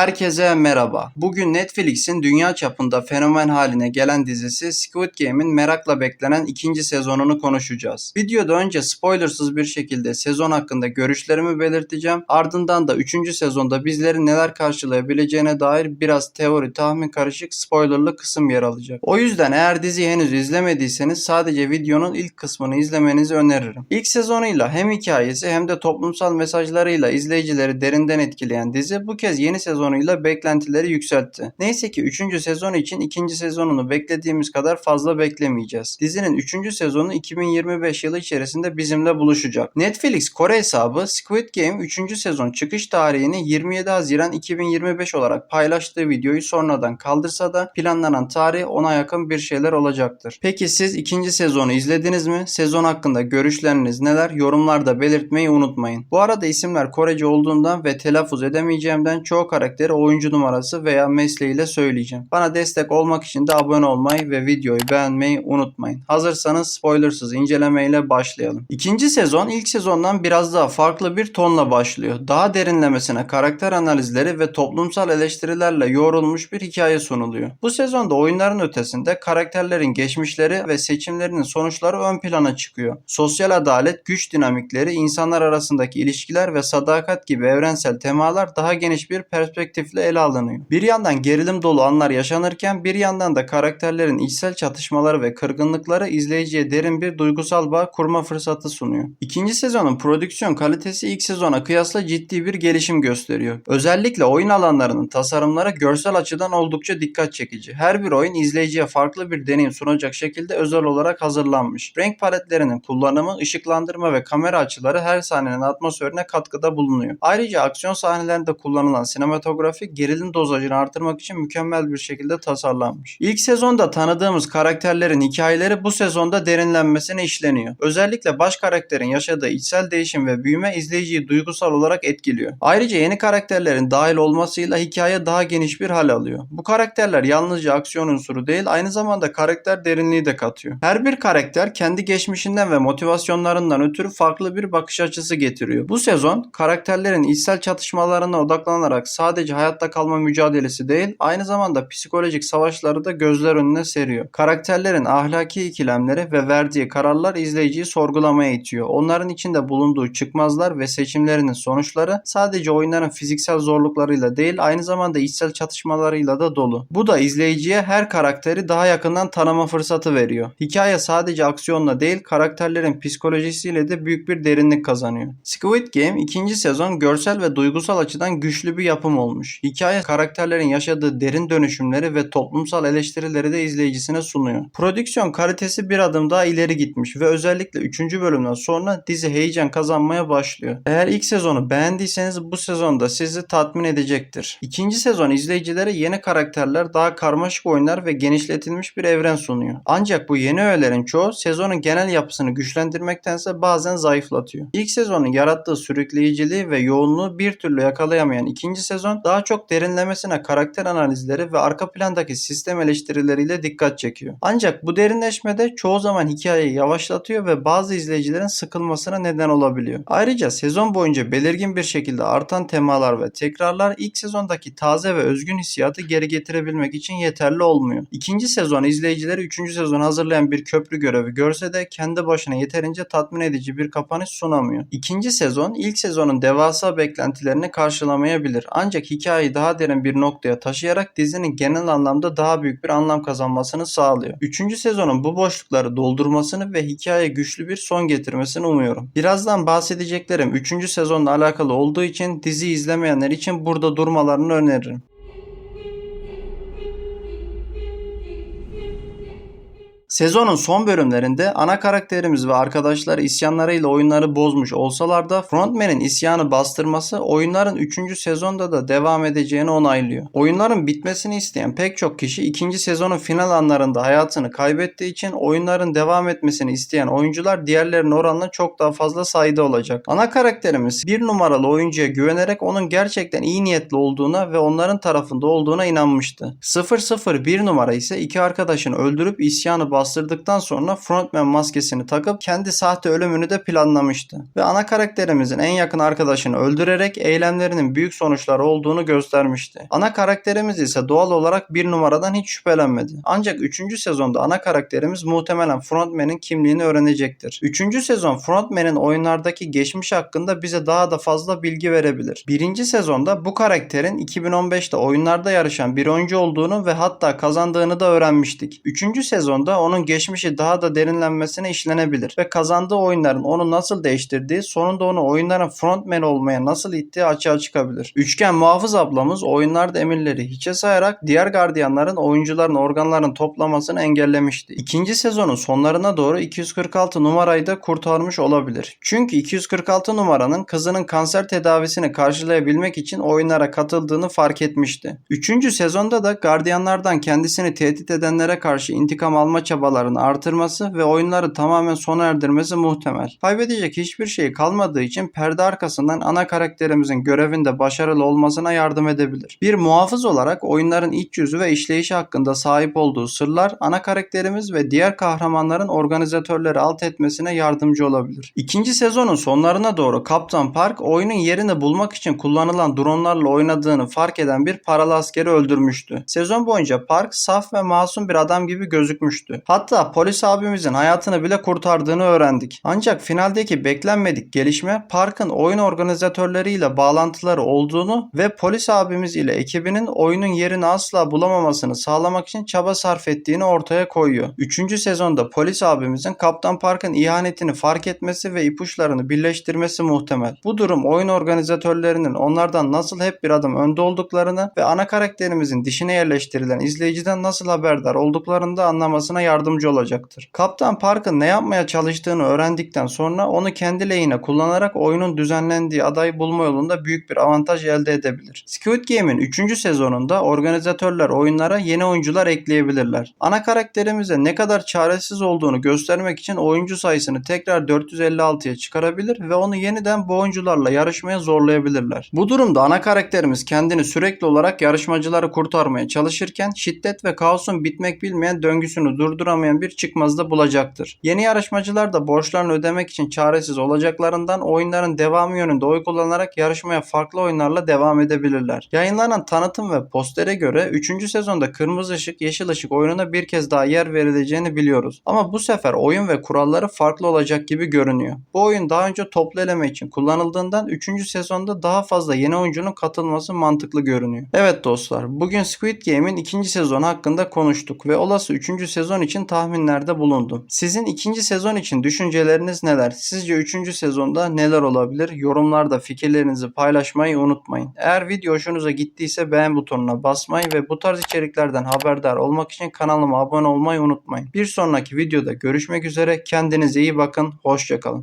Herkese merhaba. Bugün Netflix'in dünya çapında fenomen haline gelen dizisi Squid Game'in merakla beklenen ikinci sezonunu konuşacağız. Videoda önce spoilersız bir şekilde sezon hakkında görüşlerimi belirteceğim. Ardından da 3. sezonda bizleri neler karşılayabileceğine dair biraz teori, tahmin karışık spoilerlı kısım yer alacak. O yüzden eğer diziyi henüz izlemediyseniz sadece videonun ilk kısmını izlemenizi öneririm. İlk sezonuyla hem hikayesi hem de toplumsal mesajlarıyla izleyicileri derinden etkileyen dizi bu kez yeni sezonuyla beklentileri yükseltti. Neyse ki 3. sezon için ikinci sezonunu beklediğimiz kadar fazla beklemeyeceğiz. Dizinin 3. sezonu 2025 yılı içerisinde bizimle buluşacak. Netflix Kore hesabı Squid Game 3. sezon çıkış tarihini 27 Haziran 2025 olarak paylaştığı videoyu sonradan kaldırsa da planlanan tarih ona yakın bir şeyler olacaktır. Peki siz ikinci sezonu izlediniz mi? Sezon hakkında görüşleriniz neler? Yorumlarda belirtmeyi unutmayın. Bu arada isimler Korece olduğundan ve telaffuz edemeyeceğimden çoğu karakteri oyuncu numarası veya mesleğiyle söyleyeceğim. Bana destek olmak için de abone olmayı ve videoyu beğenmeyi unutmayın. Hazırsanız spoilersız incelemeyle başlayalım. İkinci sezon ilk sezondan biraz daha farklı bir tonla başlıyor. Daha derinlemesine karakter analizleri ve toplumsal eleştirilerle yoğrulmuş bir hikaye sunuluyor. Bu sezonda oyunların ötesinde karakterlerin geçmişleri ve seçimlerinin sonuçları ön plana çıkıyor. Sosyal adalet, güç dinamikleri, insanlar arasındaki ilişkiler ve sadakat gibi evrensel temalar daha geniş bir perspektifle ele alınıyor. Bir yandan gerilim dolu anlar yaşanırken bir yandan da karakterlerin içsel çatışmaları ve kırgınlıkları izleyiciye derin bir duygusal bağ kurma fırsatı sunuyor. İkinci sezonun prodüksiyon kalitesi ilk sezona kıyasla ciddi bir gelişim gösteriyor. Özellikle oyun alanlarının tasarımları görsel açıdan oldukça dikkat çekici. Her bir oyun izleyiciye farklı bir deneyim sunacak şekilde özel olarak hazırlanmış. Renk paletlerinin kullanımı, ışıklandırma ve kamera açıları her sahnenin atmosferine katkıda bulunuyor. Ayrıca aksiyon sahnelerinde kullanılan sinematografi gerilim dozajını artırmak için mükemmel bir şekilde tasarlanmış. İlk sezonda tanıdığımız karakterlerin hikayeleri bu sezonda derinlenmesine işleniyor. Özellikle baş karakterin yaşadığı içsel değişim ve büyüme izleyiciyi duygusal olarak etkiliyor. Ayrıca yeni karakterlerin dahil olmasıyla hikaye daha geniş bir hal alıyor. Bu karakterler yalnızca aksiyon unsuru değil aynı zamanda karakter derinliği de katıyor. Her bir karakter kendi geçmişinden ve motivasyonlarından ötürü farklı bir bakış açısı getiriyor. Bu sezon karakterlerin içsel çatışmalarına odaklanarak sadece hayatta kalma mücadelesi değil aynı zamanda psikolojik savaşları da gözler önüne seriyor. Karakterlerin ahlaki ikilemleri ve verdiği kararlar izleyiciyi sorgulamaya itiyor. Onların içinde bulunduğu çıkmazlar ve seçimlerinin sonuçları sadece oyunların fiziksel zorluklarıyla değil aynı zamanda içsel çatışmalarıyla da dolu. Bu da izleyiciye her karakteri daha yakından tanıma fırsatı veriyor. Hikaye sadece aksiyonla değil karakterlerin psikolojisiyle de büyük bir derinlik kazanıyor. Squid Game ikinci sezon görsel ve duygusal açıdan güçlü bir yapım olmuş. Hikaye karakterlerin yaşadığı derin dönüşümleri ve toplumsal eleştirileri de izleyicisine sunuyor. Prodüksiyon kalitesi bir adım daha ileri gitmiş ve özellikle 3. bölümden sonra dizi heyecan kazanmaya başlıyor. Eğer ilk sezonu beğendiyseniz bu sezonda sizi tatmin edecektir. İkinci sezon izleyicilere yeni karakterler, daha karmaşık oyunlar ve genişletilmiş bir evren sunuyor. Ancak bu yeni öğelerin çoğu sezonun genel yapısını güçlendirmektense bazen zayıflatıyor. İlk sezonun yarattığı sürükleyiciliği ve yoğunluğu bir türlü yakalayamayan ikinci sezon daha çok derinlemesine karakter analizleri ve arka plandaki sistem eleştirileriyle dikkat çekiyor. Ancak bu derinleşmede çoğu zaman hikayeyi yavaşlatıyor ve bazı izleyicilerin sıkılmasına neden olabiliyor. Ayrıca sezon boyunca belirgin bir şekilde artan temalar ve tekrarlar ilk sezondaki taze ve özgün hissiyatı geri getirebilmek için yeterli olmuyor. İkinci sezon izleyicileri üçüncü sezon hazırlayan bir köprü görevi görse de kendi başına yeterince tatmin edici bir kapanış sunamıyor. İkinci sezon ilk sezonun devasa beklentilerini karşılamayabilir. Ancak hikayeyi daha derin bir noktaya taşıyarak dizinin genel anlamda daha büyük bir anlam kazanmasını sağlıyor. Üçüncü sezonun bu boşlukları doldurmasını ve hikayeye güçlü bir son getirmesini umuyorum. Birazdan bahsedeceklerim 3. sezonla alakalı olduğu için dizi izlemeyenler için burada durmalarını öneririm. Sezonun son bölümlerinde ana karakterimiz ve arkadaşları isyanlarıyla oyunları bozmuş olsalar da frontman'in isyanı bastırması oyunların 3. sezonda da devam edeceğini onaylıyor. Oyunların bitmesini isteyen pek çok kişi 2. sezonun final anlarında hayatını kaybettiği için oyunların devam etmesini isteyen oyuncular diğerlerinin oranla çok daha fazla sayıda olacak. Ana karakterimiz bir numaralı oyuncuya güvenerek onun gerçekten iyi niyetli olduğuna ve onların tarafında olduğuna inanmıştı. 001 numara ise iki arkadaşını öldürüp isyanı bastırdıktan sonra frontman maskesini takıp kendi sahte ölümünü de planlamıştı. Ve ana karakterimizin en yakın arkadaşını öldürerek eylemlerinin büyük sonuçlar olduğunu göstermişti. Ana karakterimiz ise doğal olarak bir numaradan hiç şüphelenmedi. Ancak 3. sezonda ana karakterimiz muhtemelen frontman'in kimliğini öğrenecektir. 3. sezon frontman'in oyunlardaki geçmiş hakkında bize daha da fazla bilgi verebilir. 1. sezonda bu karakterin 2015'te oyunlarda yarışan bir oyuncu olduğunu ve hatta kazandığını da öğrenmiştik. 3. sezonda onun geçmişi daha da derinlenmesine işlenebilir ve kazandığı oyunların onu nasıl değiştirdiği, sonunda onu oyunların frontman olmaya nasıl ittiği açığa çıkabilir. Üçgen muhafız ablamız oyunlarda emirleri hiçe sayarak diğer gardiyanların oyuncuların organlarını toplamasını engellemişti. İkinci sezonun sonlarına doğru 246 numarayı da kurtarmış olabilir. Çünkü 246 numaranın kızının kanser tedavisini karşılayabilmek için oyunlara katıldığını fark etmişti. Üçüncü sezonda da gardiyanlardan kendisini tehdit edenlere karşı intikam alma çabalarını artırması ve oyunları tamamen sona erdirmesi muhtemel. Kaybedecek hiçbir şey kalmadığı için perde arkasından ana karakterimizin görevinde başarılı olmasına yardım edebilir. Bir muhafız olarak oyunların iç yüzü ve işleyişi hakkında sahip olduğu sırlar ana karakterimiz ve diğer kahramanların organizatörleri alt etmesine yardımcı olabilir. İkinci sezonun sonlarına doğru Kaptan Park oyunun yerini bulmak için kullanılan dronlarla oynadığını fark eden bir paralı askeri öldürmüştü. Sezon boyunca Park saf ve masum bir adam gibi gözükmüştü. Hatta polis abimizin hayatını bile kurtardığını öğrendik. Ancak finaldeki beklenmedik gelişme Park'ın oyun organizatörleriyle bağlantıları olduğunu ve polis abimiz ile ekibinin oyunun yerini asla bulamamasını sağlamak için çaba sarf ettiğini ortaya koyuyor. Üçüncü sezonda polis abimizin Kaptan Park'ın ihanetini fark etmesi ve ipuçlarını birleştirmesi muhtemel. Bu durum oyun organizatörlerinin onlardan nasıl hep bir adım önde olduklarını ve ana karakterimizin dişine yerleştirilen izleyiciden nasıl haberdar olduklarını da anlamasına yardımcı olacaktır. Kaptan Park'ın ne yapmaya çalıştığını öğrendikten sonra onu kendi lehine kullanarak oyunun düzenlendiği adayı bulma yolunda büyük bir avantaj elde edebilir. Squid Game'in 3. sezonunda organizatörler oyunlara yeni oyuncular ekleyebilirler. Ana karakterimize ne kadar çaresiz olduğunu göstermek için oyuncu sayısını tekrar 456'ya çıkarabilir ve onu yeniden bu oyuncularla yarışmaya zorlayabilirler. Bu durumda ana karakterimiz kendini sürekli olarak yarışmacıları kurtarmaya çalışırken şiddet ve kaosun bitmek bilmeyen döngüsünü durduramayan bir çıkmazda bulacaktır. Yeni yarışmacılar da borçlarını ödemek için çaresiz olacaklarından oyunların devamı yönünde oy kullanarak yarışmaya farklı oyunlarla devam edebilirler. Yayınlanan tanıtım ve postere göre 3. sezonda kırmızı ışık yeşil ışık oyununa bir kez daha yer verileceğini biliyoruz. Ama bu sefer oyun ve kuralları farklı olacak gibi görünüyor. Bu oyun daha önce toplu eleme için kullanıldığından 3. sezonda daha fazla yeni oyuncunun katılması mantıklı görünüyor. Evet dostlar bugün Squid Game'in 2. sezonu hakkında konuştuk ve olası 3. sezon için tahminlerde bulundum. Sizin 2. sezon için düşünceleriniz neler? Sizce 3. sezonda neler olabilir? Yorumlarda fikirlerinizi paylaşmayı unutmayın. Eğer video hoşunuza gittiyse beğen butonuna basmayı ve bu tarz içeriklerden haberdar olmak için kanalıma abone olmayı unutmayın. Bir sonraki videoda görüşmek üzere. Kendinize iyi bakın. Hoşçakalın.